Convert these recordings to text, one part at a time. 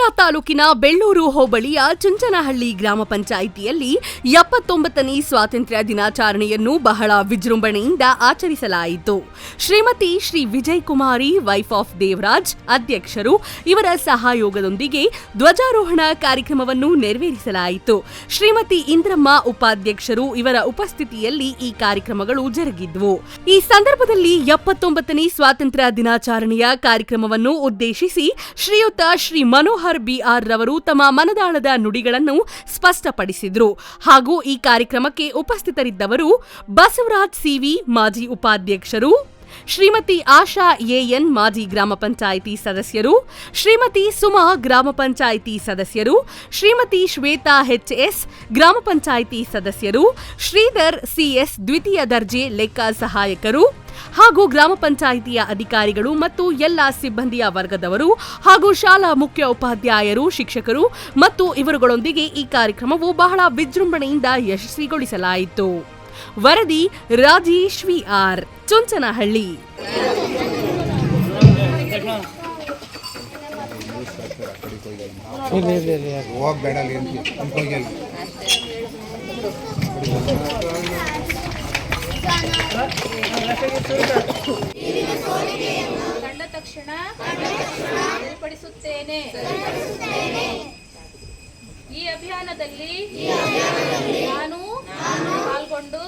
ನಾಗಮಂಗಲ ತಾಲೂಕಿನ ಬೆಳ್ಳೂರು ಹೋಬಳಿಯ ಚುಂಚನಹಳ್ಳಿ ಗ್ರಾಮ ಪಂಚಾಯಿತಿಯಲ್ಲಿ ಎಪ್ಪತ್ತೊಂಬತ್ತನೇ ಸ್ವಾತಂತ್ರ್ಯ ದಿನಾಚರಣೆಯನ್ನು ಬಹಳ ವಿಜೃಂಭಣೆಯಿಂದ ಆಚರಿಸಲಾಯಿತು. ಶ್ರೀಮತಿ ಶ್ರೀ ವಿಜಯ್ ಕುಮಾರಿ ವೈಫ್ ಆಫ್ ದೇವರಾಜ್ ಅಧ್ಯಕ್ಷರು ಇವರ ಸಹಯೋಗದೊಂದಿಗೆ ಧ್ವಜಾರೋಹಣ ಕಾರ್ಯಕ್ರಮವನ್ನು ನೆರವೇರಿಸಲಾಯಿತು. ಶ್ರೀಮತಿ ಇಂದ್ರಮ್ಮ ಉಪಾಧ್ಯಕ್ಷರು ಇವರ ಉಪಸ್ಥಿತಿಯಲ್ಲಿ ಈ ಕಾರ್ಯಕ್ರಮಗಳು ಜರುಗಿದ್ವು. ಈ ಸಂದರ್ಭದಲ್ಲಿ ಎಪ್ಪತ್ತೊಂಬತ್ತನೇ ಸ್ವಾತಂತ್ರ್ಯ ದಿನಾಚರಣೆಯ ಕಾರ್ಯಕ್ರಮವನ್ನು ಉದ್ದೇಶಿಸಿ ಶ್ರೀಯುತ ಶ್ರೀ ಮನೋಹರ್ ಬಿಆರ್ ರವರು ತಮ್ಮ ಮನದಾಳದ ನುಡಿಗಳನ್ನು ಸ್ಪಷ್ಟಪಡಿಸಿದರು. ಹಾಗೂ ಈ ಕಾರ್ಯಕ್ರಮಕ್ಕೆ ಉಪಸ್ಥಿತರಿದ್ದವರು ಬಸವರಾಜ್ ಸಿವಿ ಮಾಜಿ ಉಪಾಧ್ಯಕ್ಷರು ಶ್ರೀಮತಿ ಆಶಾ ಎಎನ್ ಮಾಜಿ ಗ್ರಾಮ ಪಂಚಾಯಿತಿ ಸದಸ್ಯರು, ಶ್ರೀಮತಿ ಸುಮಾ ಗ್ರಾಮ ಪಂಚಾಯಿತಿ ಸದಸ್ಯರು, ಶ್ರೀಮತಿ ಶ್ವೇತಾ ಎಚ್ಎಸ್ ಗ್ರಾಮ ಪಂಚಾಯಿತಿ ಸದಸ್ಯರು, ಶ್ರೀಧರ್ ಸಿಎಸ್ ದ್ವಿತೀಯ ದರ್ಜೆ ಲೆಕ್ಕ ಸಹಾಯಕರು ಹಾಗೂ ಗ್ರಾಮ ಪಂಚಾಯಿತಿಯ ಅಧಿಕಾರಿಗಳು ಮತ್ತು ಎಲ್ಲ ಸಿಬ್ಬಂದಿಯ ವರ್ಗದವರು ಹಾಗೂ ಶಾಲಾ ಮುಖ್ಯ ಉಪಾಧ್ಯಾಯರು, ಶಿಕ್ಷಕರು ಮತ್ತು ಇವರುಗಳೊಂದಿಗೆ ಈ ಕಾರ್ಯಕ್ರಮವು ಬಹಳ ವಿಜೃಂಭಣೆಯಿಂದ ಯಶಸ್ವಿಗೊಳಿಸಲಾಯಿತು. ವರದಿ ರಾಜೇಶ್ ಚುಂಚನಹಳ್ಳಿ. ಅಂತ ಅನ್ಕೋಗಿ ಅಲ್ಲಿ ಕಂಡ ತಕ್ಷಣ ಸರಿಪಡಿಸುತ್ತೇನೆ ಈ ಅಭಿಯಾನದಲ್ಲಿ ಪಾಲ್ಗೊಂಡು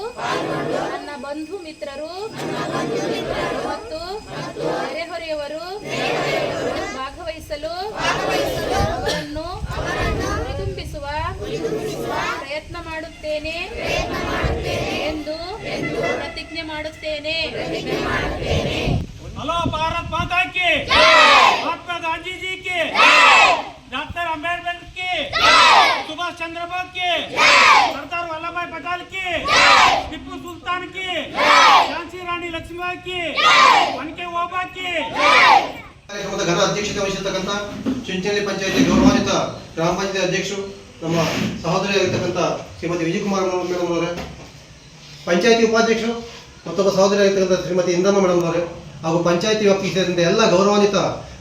ನನ್ನ ಬಂಧು ಮಿತ್ರರು ಮತ್ತು ನೆರೆಹೊರೆಯವರು ಭಾಗವಹಿಸಲು ಅವರನ್ನು ತುಂಬಿಸುವ ಪ್ರಯತ್ನ ಮಾಡುತ್ತೇನೆ ಎಂದು ಪ್ರತಿಜ್ಞೆ ಮಾಡುತ್ತೇನೆ. ಹಲೋ ಭಾರತ್ ಮಾತಾಕಿ ಮಹಾತ್ಮ ಗಾಂಧೀಜಿ ಕಿ ಡಾಕ್ಟರ್ ಅಂಬೇಡ್ಕರ್ ಕಿ ಸುಭಾಷ್ ಚಂದ್ರ ಬೋಸ್ ಕಿ ಒಬ್ಬಾಕಿ. ಅಧ್ಯಕ್ಷತೆ ವಹಿಸಿರ್ತಕ್ಕಂಥ ಚುಂಚನಳ್ಳಿ ಪಂಚಾಯತಿ ಗೌರವಾನ್ವಿತ ಗ್ರಾಮ ಪಂಚಾಯತಿ ಅಧ್ಯಕ್ಷರು ನಮ್ಮ ಸಹೋದರಿಯಾಗಿರ್ತಕ್ಕಂಥ ಶ್ರೀಮತಿ ವಿಜಯಕುಮಾರ್ ಮೇಡಮ್ ಅವರೇ ಪಂಚಾಯತಿ ಉಪಾಧ್ಯಕ್ಷರು ಮತ್ತೊಬ್ಬ ಸಹೋದರಿಯಾಗಿರ್ತಕ್ಕಂಥ ಶ್ರೀಮತಿ ಇಂದ್ರಮ್ಮ ಮೇಡಮ್ ಅವರೇ ಹಾಗೂ ಪಂಚಾಯತಿ ವ್ಯಾಪ್ತಿಗೆ ಸೇರಿದಂತೆ ಎಲ್ಲ ಗೌರವಾನ್ವಿತ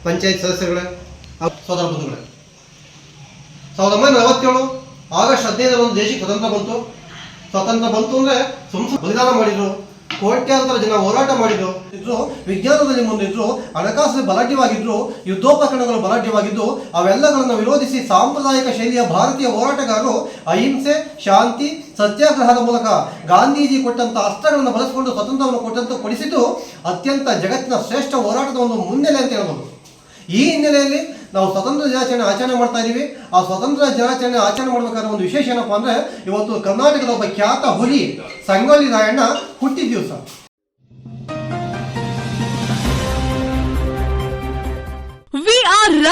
ಪಂಚಾಯತ್ ಸದಸ್ಯರುಗಳೇ ಹಾಗೂ ಸೋದರ ಬಂಧುಗಳೇ. ಸಾವಿರದ ಒಂಬೈನೂರ ನಲವತ್ತೇಳು ಆಗಸ್ಟ್ ಹದಿನೈದರಂದು ದೇಶಕ್ಕೆ ಸ್ವತಂತ್ರ ಬಂತು. ಸ್ವತಂತ್ರ ಬಂತು ಅಂದರೆ ಸುಮ್ ಬಲಿದಾನ ಮಾಡಿದರು. ಕೋಟ್ಯಾಂತರ ಜನ ಹೋರಾಟ ಮಾಡಿದ್ರು. ಇದ್ರು, ವಿಜ್ಞಾನದಲ್ಲಿ ಮುಂದಿದ್ರು ಹಣಕಾಸು ಬಲಾಢ್ಯವಾಗಿದ್ರು, ಯುದ್ಧೋಪಕರಣಗಳು ಬಲಾಢ್ಯವಾಗಿದ್ದು, ಅವೆಲ್ಲಗಳನ್ನು ವಿರೋಧಿಸಿ ಸಾಂಪ್ರದಾಯಿಕ ಶೈಲಿಯ ಭಾರತೀಯ ಹೋರಾಟಗಾರರು ಅಹಿಂಸೆ, ಶಾಂತಿ, ಸತ್ಯಾಗ್ರಹದ ಮೂಲಕ ಗಾಂಧೀಜಿ ಕೊಟ್ಟಂತ ಅಸ್ತ್ರಗಳನ್ನು ಬಳಸಿಕೊಂಡು ಸ್ವತಂತ್ರವನ್ನು ಕೊಟ್ಟಂತ ಕೊಡಿಸಿದ್ದು ಅತ್ಯಂತ ಜಗತ್ತಿನ ಶ್ರೇಷ್ಠ ಹೋರಾಟದ ಒಂದು ಮುನ್ನೆಲೆ ಅಂತ ಹೇಳ್ಬೋದು. ಈ ಹಿನ್ನೆಲೆಯಲ್ಲಿ ನಾವು ಸ್ವತಂತ್ರ ದಿನಾಚರಣೆ ಆಚರಣೆ ಮಾಡ್ತಾ ಇದ್ದೀವಿ ಆ ಸ್ವತಂತ್ರ ದಿನಾಚರಣೆ ಆಚರಣೆ ಮಾಡಬೇಕಾದ ಒಂದು ವಿಶೇಷ ಏನಪ್ಪಾ ಅಂದ್ರೆ ಇವತ್ತು ಕರ್ನಾಟಕದ ಒಬ್ಬ ಖ್ಯಾತ ಹುಲಿ ಸಂಗೊಳ್ಳಿ ರಾಯಣ್ಣ ಹುಟ್ಟಿದ ದಿವಸ.